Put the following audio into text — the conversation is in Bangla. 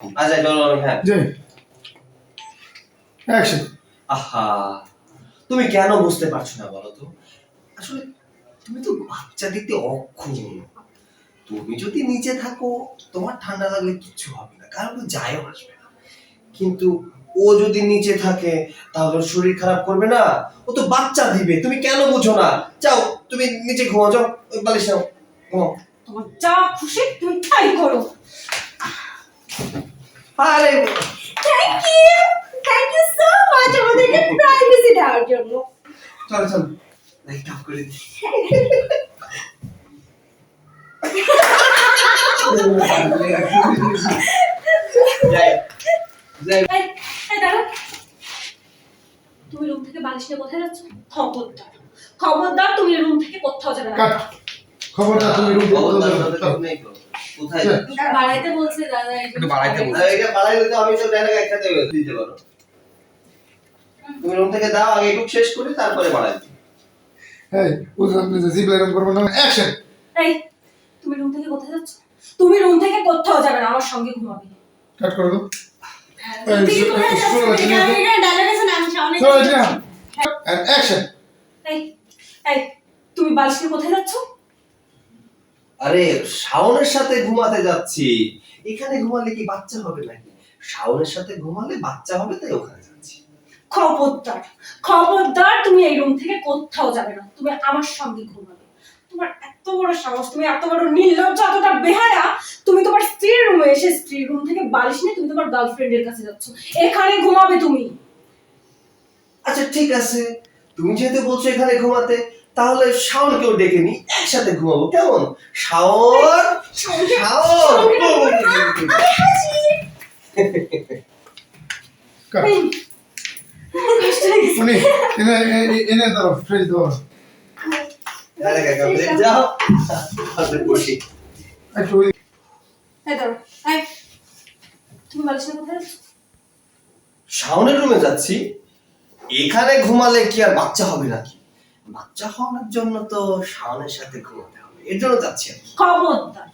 আচ্ছা চলো হ্যাঁ। জি। অ্যাকশন আহা তুমি কেন বুঝতে পারছ না বলো তো? আসলে তুমি তো বাচ্চা দিতে অক্ষম তুমি যদি নিচে থাকো তোমার ঠান্ডা লাগলে কিচ্ছু হবে না কারণ যায়ও আসবে না। কিন্তু ও যদি নিচে থাকে তাহলে শরীর খারাপ করবে না। ও তো বাচ্চা দিবে তুমি কেন বুঝো না? যাও তুমি নিচে ঘুমাও যাও ওই বালিশ নাও ঘুমাও। তোমার যা খুশি তুমি তাই করো। Thank you thank you so much আমাদেরকে প্রাইভেসি দেওয়ার জন্য। চলো চলো। লাইট অফ করে দিই। তুমি রুম থেকে বালিশ নিয়ে কোথায় যাচ্ছ? খবরদার। খবরদার তুমি রুম থেকে কোথাও যাবে না। খবরদার তুমি রুম ওটা ঠিক নেই তো। কোথায়। বাড়াইতে বলছে দাদা একটু বাড়াইতে বলছে। এটা বাড়াইলে তো আমি তো ডাইরেক্ট একসাথে দিতে পারো তুমি রুম থেকে দাও আগে একটু শেষ করে তারপরে বাড়াই এই বুঝলাম না যে জিবলা এরকম না অ্যাকশন। এই তুমি রুম থেকে কোথায় যাচ্ছ? তুমি রুম থেকে কোথাও যাবে না আমার সঙ্গে ঘুমাবে। কাট করে দাও? শোনো, এখানে- তুমি- এখানে dialogue আছে না, আমি সামনে চলো যাচ্ছি। এটা এন্ড অ্যাকশন এই এই তুমি বালিশ কোথায় যাচ্ছ? আরে শাওনের সাথে ঘুমাতে যাচ্ছি। এখানে ঘুমালে কি বাচ্চা হবে নাকি? শাওনের সাথে ঘুমালে বাচ্চা হবে তাই ওখানে যাচ্ছি। খবরদার খবরদার তুমি এই রুম থেকে কোথাও যাবে না। তুমি আমার সঙ্গে ঘুমাবে। তোমার এত বড় সাহস তুমি এত বড় নির্লজ্জ এতটা বেহায়া। তুমি তোমার স্ত্রীর রুমে এসে স্ত্রীর রুম থেকে বালিশ নিয়ে তুমি তোমার গার্লফ্রেন্ডের কাছে যাচ্ছ। এখানে ঘুমাবে তুমি। আচ্ছা ঠিক আছে। তুমি যেহেতু বলছো এখানে ঘুমাতে তাহলে শাওনকেও ডেকে নি একসাথে ঘুমাবো। কেমন? শাওন? শাওন কাট এই, আমার কষ্ট গেছে। উনি এনে এনে- এনে দাও ফ্রেশ দাও আরে কাকা বলে যাও। তাহলে বসি। একটু ওই এই ধরো, এই, তুমি বালিশ কোথায় শাওনের রুমে যাচ্ছি। এখানে ঘুমালে কি আর বাচ্চা হবে নাকি? বাচ্চা হওয়ার জন্য তো শাওনের সাথে ঘুমাতে হবে এর জন্য যাচ্ছি। খবরদার